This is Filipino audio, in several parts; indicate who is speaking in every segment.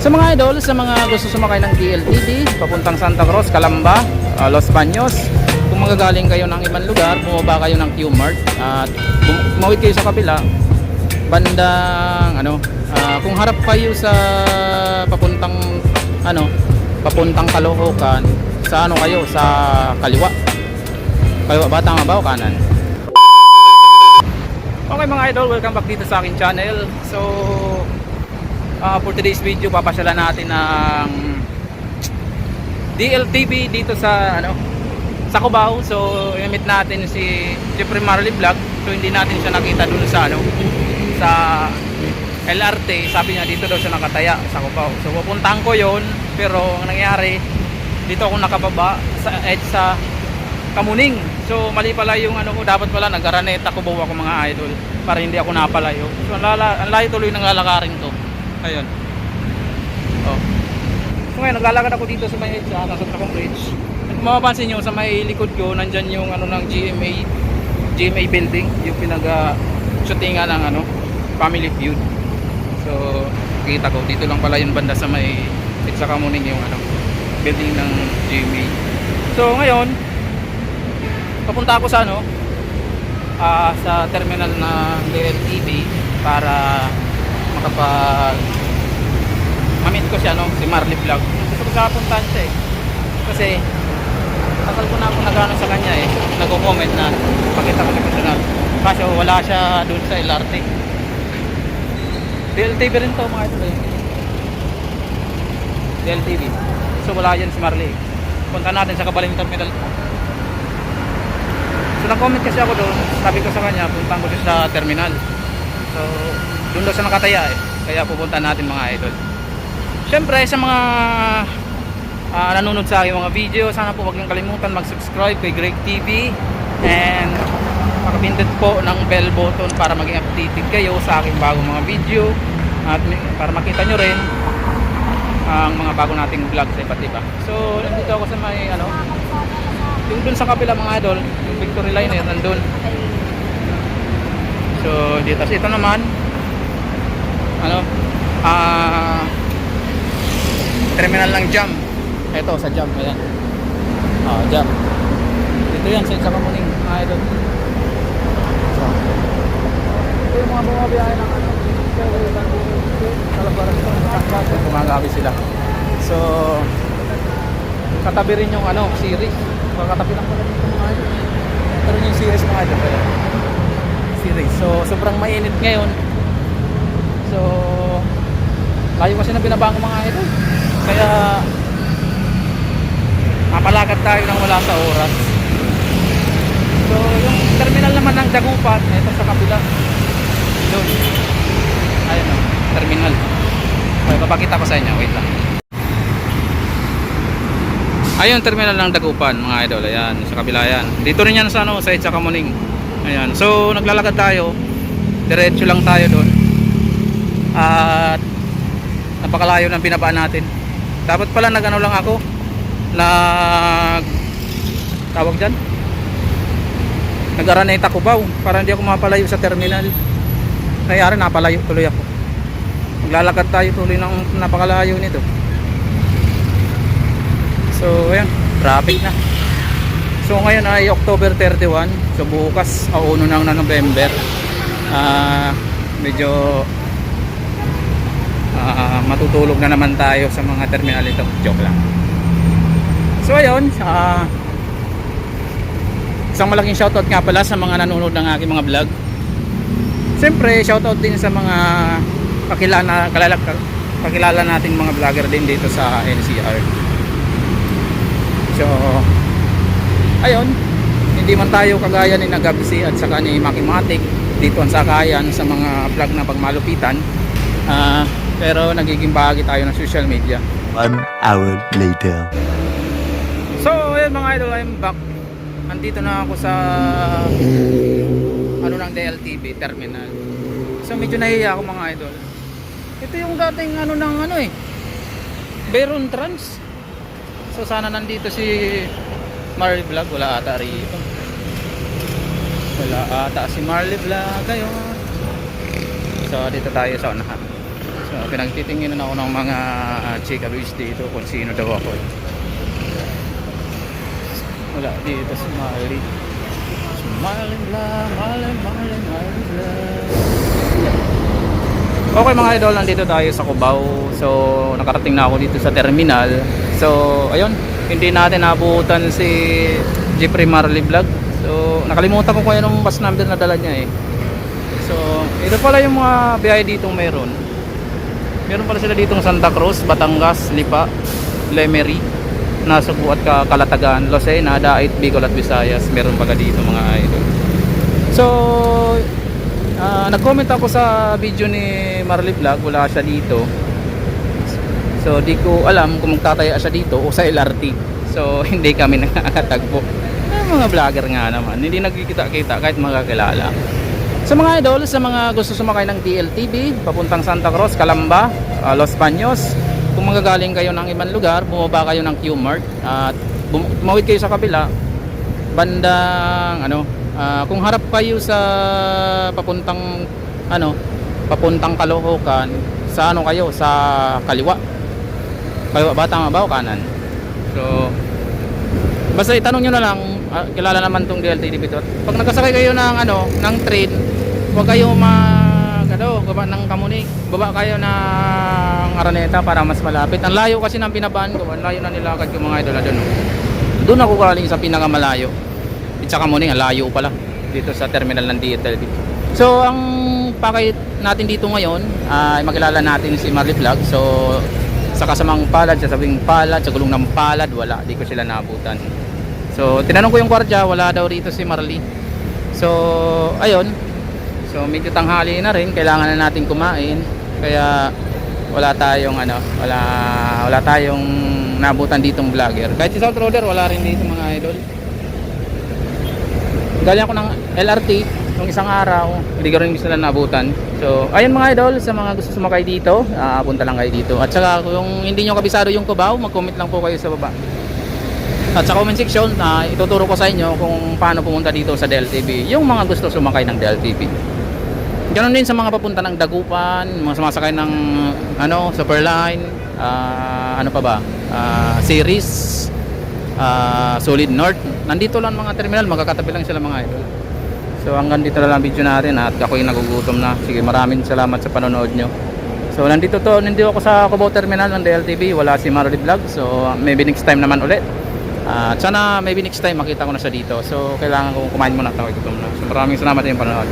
Speaker 1: Sa mga idol, sa mga gusto sumakay ng DLTV, papuntang Santa Cruz, Calamba, ah, Los Baños, kung magagaling kayo ng ibang lugar, bumaba kayo ng Q-Mart at tumawid kayo sa kapila, bandang ano, ah, kung harap kayo sa papuntang ano, papuntang Caloocan, sa ano kayo, sa kaliwa. Kaliwa ba tama ba o kanan? Okay mga idol, welcome back dito sa akin channel. So, ah, for today's video, papasyalan natin ng DLTV dito sa ano sa Cubao. So, i-meet natin si Jeffrey Marley Vlog. So, hindi natin siya nakita dun sa ano sa LRT. Sabi niya dito daw siya nakataya sa Cubao. So, pupuntahan ko yon pero ang nangyari dito ako nakababa sa edge sa Kamuning. So mali pala yung ano ko, dapat pala nag-araneta ko ako mga idol para hindi ako napalayo. So ang, lala, ang layo tuloy ng lalakarin to. Ayun. Oh. So ngayon naglalakad ako dito sa may edge, ah, nasa Tracong Bridge. At mapapansin nyo sa may likod ko, nandyan yung ano ng GMA GMA building, yung pinag shootingan ng ano, Family Feud. So kita ko dito lang pala yung banda sa may edge sa Kamuning yung ano building ng GMA. So ngayon, papunta ako sa ano ah, sa terminal ng DLTV para makapag mamit ko siya no? Si Marley Vlog. Gusto ko kapuntahan siya eh. Kasi tagal ko na ako nagano sa kanya eh. Nagko-comment na pakita ko sa personal. Kaso wala siya doon sa LRT DLTV rin to mga idol eh. DLTV so wala yan si Marley. Punta natin sa Kabaling Terminal So nag-comment kasi ako doon, sabi ko sa kanya, puntahan ko siya sa terminal. So, doon daw siya nakataya eh. Kaya pupunta natin mga idol. Siyempre, sa mga ah, nanonood sa aking mga video, sana po huwag niyong kalimutan mag-subscribe kay Greg TV and makapindot po ng bell button para maging updated kayo sa aking bagong mga video at para makita nyo rin ang mga bago nating vlog sa iba't iba. So, nandito ako sa may ano, yung dun sa kapila mga idol, yung Victory Liner nandun. So, dito. Ito naman, ano, ah, terminal ng jam. Ito, sa jam. Ayan. Ah, jam. Dito yan, sa isa kamuning mga idol. So, ito yung mga bumabiyahe ng ano, ito, gumagabi sila. So, katabi rin yung ano, series. Katabi lang pala dito mga. Ito rin yung series mga idol. Ayan. Series. So, sobrang mainit ngayon. So, layo kasi na binabang mga idol. Kaya, mapalakad tayo nang wala sa oras. So, yung terminal naman ng Dagupan, ito sa kabila. Doon. Ayun o, terminal. Okay, papakita ko sa inyo. Wait lang. Ayun, terminal ng Dagupan, mga idol. Ayan, sa kabila yan. Dito rin yan sa, ano, sa Itza Kamuning. Ayan. So, naglalakad tayo. Diretso lang tayo doon. At napakalayo ng binabaan natin. Dapat pala nagano lang ako. Nag tawag dyan. Nag-araneta ko ba para hindi ako mapalayo sa terminal. Kaya rin napalayo tuloy ako. Maglalakad tayo tuloy ng napakalayo nito. So, ayan, traffic na. So, ngayon ay October 31. So, bukas, o uno na ng November. Ah, medyo ah, matutulog na naman tayo sa mga terminal ito. Joke lang. So, ayun, ah, isang malaking shoutout nga pala sa mga nanonood ng aking mga vlog. Siyempre, shoutout din sa mga kakilala, kalala, kakilala nating mga vlogger din dito sa NCR. So, ayun, hindi man tayo kagaya ni Nagabisi at saka ni Makimatic dito ang sakayan sa mga vlog na pagmalupitan. Ah, pero nagiging bahagi tayo ng social media.
Speaker 2: One hour later.
Speaker 1: So, ayun mga idol, I'm back. Andito na ako sa ano ng DLTV terminal. So, medyo nahiya ako mga idol. Ito yung dating ano ng ano eh. Beron Trans. So, sana nandito si Marley Vlog. Wala ata rito. Wala ata si Marley Vlog. Ayun. So, dito tayo sa unahan. So, pinagtitingin na ako ng mga uh, chickaboys dito kung sino daw ako. Wala dito si Marley. Smiling lang, smiling, smiling, smiling. Okay mga idol, nandito tayo sa Cubao. So, nakarating na ako dito sa terminal. So, ayun, hindi natin nabutan si Jeffrey Marley Vlog. So, nakalimutan ko kung anong bus number na dala niya eh. So, ito pala yung mga biyahe dito meron. Meron pala sila dito Santa Cruz, Batangas, Lipa, Lemery, Nasugbu at Ka- Kalatagan, Lucena, Dait, Bicol at Visayas. Meron pala dito mga idol. So, ah, nag-comment ako sa video ni Marley Vlog, wala siya dito. So, di ko alam kung magtataya siya dito o sa LRT. So, hindi kami nakakatagpo. Eh, mga vlogger nga naman, hindi nagkikita-kita kahit magkakilala. Sa mga idol, sa mga gusto sumakay ng DLTV, papuntang Santa Cruz, Calamba, ah, Los Baños, kung magagaling kayo ng ibang lugar, bumaba kayo ng Q-Mart at bum- tumawid kayo sa kabila, bandang ano, ah, kung harap kayo sa papuntang ano, papuntang Caloocan, sa ano kayo, sa kaliwa. Kaliwa ba tama ba o kanan? So, basta itanong nyo na lang, ah, kilala naman tong DLTV to. Pag nagkasakay kayo ng ano, ng train, huwag kayo mag ano, baba ng Kamuning. Baba kayo ng Araneta para mas malapit. Ang layo kasi ng pinabaan ko, ang layo na nilakad ko mga idol doon. oh. Doon ako galing sa pinakamalayo. At sa Kamuning, ang layo pala dito sa terminal ng DLTV. So, ang pakay natin dito ngayon ay makilala natin si Marley Vlog. So, sa kasamang palad, sa sabing palad, sa gulong ng palad, wala. Di ko sila naabutan. So, tinanong ko yung kwardiya, wala daw rito si Marley. So, ayun. So, medyo tanghali na rin, kailangan na natin kumain. Kaya wala tayong ano, wala wala tayong nabutan ditong vlogger. Kahit si South Roller, wala rin dito mga idol. Galing ako ng LRT nung isang araw, hindi ko rin sila nabutan. So, ayun mga idol, sa mga gusto sumakay dito, ah, punta lang kayo dito. At saka kung hindi nyo kabisado yung Cubao, mag-comment lang po kayo sa baba. At sa comment section, na ituturo ko sa inyo kung paano pumunta dito sa DLTV. Yung mga gusto sumakay ng DLTV. Ganon din sa mga papunta ng Dagupan, mga sumasakay ng ano, Superline, ah, ano pa ba? Ah, series, ah, Solid North. Nandito lang mga terminal, magkakatabi lang sila mga idol. So hanggang dito lang video natin at ako'y nagugutom na. Sige, maraming salamat sa panonood nyo. So nandito to, nandito ako sa Cubao Terminal ng DLTV, wala si Marley Vlog. So maybe next time naman ulit. At sana maybe next time makita ko na siya dito. So kailangan ko kumain muna at ako'y gutom na. So maraming salamat din panonood.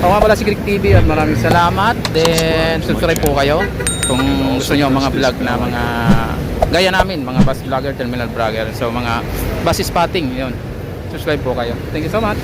Speaker 1: Ako nga pala si Greek TV at maraming salamat. Then subscribe po kayo kung gusto nyo mga vlog na mga gaya namin, mga bus vlogger, terminal vlogger. So mga bus spotting, yun. Subscribe po kayo. Thank you so much.